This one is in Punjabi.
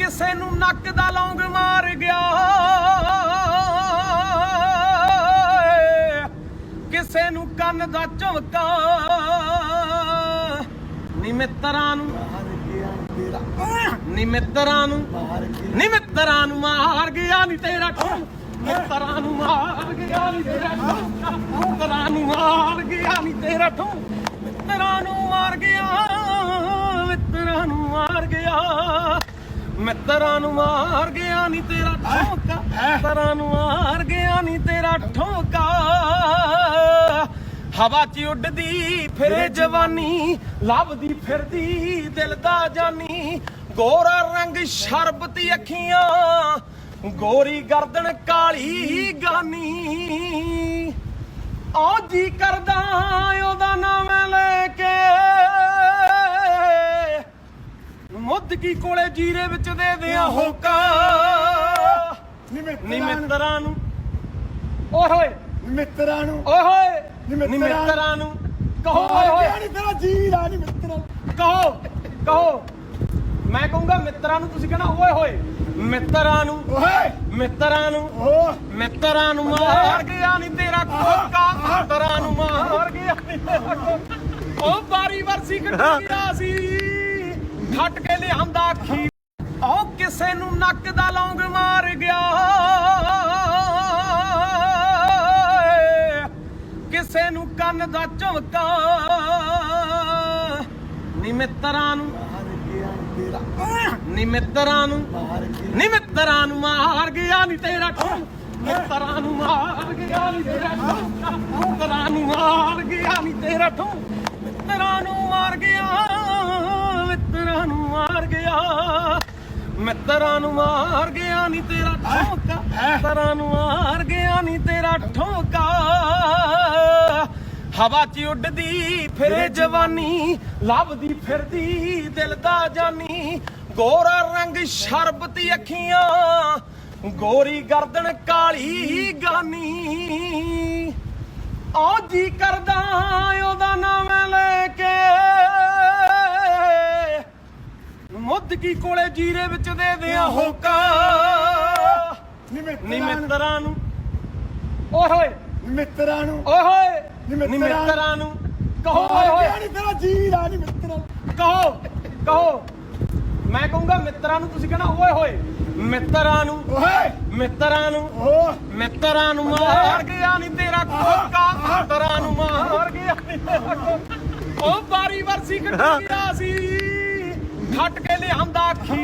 ਕਿਸੇ ਨੂੰ ਨੱਕ ਦਾ ਲੌਂਗ ਮਾਰ ਗਿਆ। ਕਿਸੇ ਨੂੰ ਕੰਨ ਦਾ ਝੁਮਕਾ। ਨੀ ਨੂੰ ਨੀ ਨੂੰ ਨੀ ਨੂੰ ਮਾਰ ਗਿਆ ਨੀ ਤੇਰਾ ਠੁਮ ਮਿੱਤਰਾਂ ਨੂੰ ਮਾਰ ਗਿਆ ਨੀ ਤੇਰਾ ਠੁਮ ਨੂੰ ਮਾਰ ਗਿਆ ਨੀ ਤੇਰਾ ਠੁਮ ਮਿੱਤਰਾਂ ਨੂੰ ਮਾਰ ਗਿਆ। ਮਿੱਤਰਾਂ ਨੂੰ ਮਾਰ ਗਿਆ ਨੀ ਤੇਰਾ ਠੋਕਾ। ਮਿੱਤਰਾਂ ਨੂੰ ਮਾਰ ਗਿਆ ਨੀ ਤੇਰਾ ਠੋਕਾ। ਹਵਾ 'ਚ ਉੱਡਦੀ ਫਿਰੇ ਜਵਾਨੀ ਲੱਭਦੀ ਫਿਰਦੀ ਦਿਲ ਦਾ ਜਾਨੀ। ਗੋਰਾ ਰੰਗ ਸ਼ਰਬਤੀ ਅੱਖੀਆਂ ਗੋਰੀ ਗਰਦਨ ਕਾਲੀ ਗਾਨੀ। ਓ ਜੀ ਕਰਦਾ ਉਹਦਾ ਨਾਮ ਲੈ। ਕੇ ਕੋਲੇ ਜੀਰੇ ਵਿੱਚ ਦੇ ਦਿਆਂ ਹੋਕਾ। ਨੀ। ਮਿੱਤਰਾਂ ਨੂੰ। ਓਏ ਹੋਏ। ਮਿੱਤਰਾਂ ਨੂੰ। ਓਏ ਹੋਏ। ਨੀ ਨੀ। ਮਿੱਤਰਾਂ ਮਿੱਤਰਾਂ ਨੂੰ। ਕਹੋ ਓਏ ਹੋਏ। ਨਹੀਂ ਤੇਰਾ ਜੀ ਨਹੀਂ ਮਿੱਤਰਾਂ ਕਹੋ ਕਹੋ। ਮੈਂ ਕਹੂੰਗਾ ਮਿੱਤਰਾਂ ਨੂੰ ਤੁਸੀਂ ਕਹਿਣਾ ਓਏ ਹੋਏ। ਮਿੱਤਰਾਂ ਨੂੰ। ਓਏ। ਮਿੱਤਰਾਂ ਨੂੰ। ਓ। ਮਿੱਤਰਾਂ ਨੂੰ ਮਾਰ। ਗਿਆ ਨਹੀਂ ਤੇਰਾ ਕੋਕਾ। ਮਿੱਤਰਾਂ ਨੂੰ ਮਾਰ। ਗਿਆ ਨੀ ਤੇਰਾ ਕੋਕਾ। ਉਹ ਬਾਰੀ ਵਰਸੀ ਕੱਢੀ ਗਿਆ ਸੀ। ਖੱਟ ਕੇ ਲਿਆਂਦਾ ਖੀ ਉਹ ਕਿਸੇ ਨੂੰ ਨੱਕ ਦਾ ਲੌਂਗ ਮਾਰ ਗਿਆ। ਕਿਸੇ ਨੂੰ ਕੰਨ ਦਾ ਝੁਮਕਾ। ਨੀ ਨੂੰ ਨੀ ਨੂੰ ਨੀ ਨੂੰ ਮਾਰ ਗਿਆ ਨੀ ਤੇਰਾ ਠੁਮ ਨੂੰ ਮਾਰ ਗਿਆ ਨੀ ਤੇਰਾ ਠੁਮ ਨੂੰ ਮਾਰ ਗਿਆ ਨੀ ਤੇਰਾ ਠੁਮ ਮਿੱਤਰਾਂ ਨੂੰ ਮਾਰ ਗਿਆ। ਮਿੱਤਰਾਂ ਨੂੰ ਮਾਰ ਗਿਆ ਨੀ ਤੇਰਾ ਠੋਕਾ। ਮਿੱਤਰਾਂ ਨੂੰ ਮਾਰ ਗਿਆ ਨੀ ਤੇਰਾ ਠੋਕਾ। ਹਵਾ 'ਚ ਉੱਡਦੀ ਫਿਰੇ ਜਵਾਨੀ ਲੱਭਦੀ ਫਿਰਦੀ ਦਿਲ ਦਾ ਜਾਨੀ। ਗੋਰਾ ਰੰਗ ਸ਼ਰਬਤੀ ਅੱਖੀਆਂ ਗੋਰੀ ਗਰਦਨ ਕਾਲੀ ਗਾਨੀ। ਓ ਜੀ ਕਰਦਾ ਉਹਦਾ ਨਾਮ ਲੈ ਕੇ ਮੁੱਦਕੀ ਕੋਲੇ ਜੀਰੇ ਵਿੱਚ ਦੇ ਦਿਆਂ ਹੋਕਾ। ਨੀ ਨੀ। ਮਿੱਤਰਾਂ ਨੂੰ। ਓਏ ਹੋਏ। ਮਿੱਤਰਾਂ ਨੂੰ। ਓਏ ਹੋਏ। ਨੀ। ਨੀ ਨੂੰ। ਕਹੋ ਓਏ ਹੋਏ। ਨਹੀਂ ਤੇਰਾ ਜੀ ਨਹੀਂ ਮਿੱਤਰਾਂ ਕਹੋ ਕਹੋ। ਮੈਂ ਕਹੂੰਗਾ ਮਿੱਤਰਾਂ ਨੂੰ ਤੁਸੀਂ ਕਹਿਣਾ ਓਏ ਹੋਏ। ਮਿੱਤਰਾਂ ਨੂੰ। ਓਏ। ਮਿੱਤਰਾਂ ਨੂੰ। ਓ ਮਿੱਤਰਾਂ ਨੂੰ ਮਾਰ। ਗਿਆ ਨਹੀਂ ਤੇਰਾ ਕੋਕਾ। ਮਿੱਤਰਾਂ ਨੂੰ ਮਾਰ। ਗਿਆ ਨੀ ਤੇਰਾ ਕੋਕਾ। ਉਹ ਬਾਰੀ ਵਰਸੀ ਕੱਢੀ ਗਿਆ ਸੀ। ਖੱਟ ਕੇ ਲਿਆਂਦਾ ਖੀ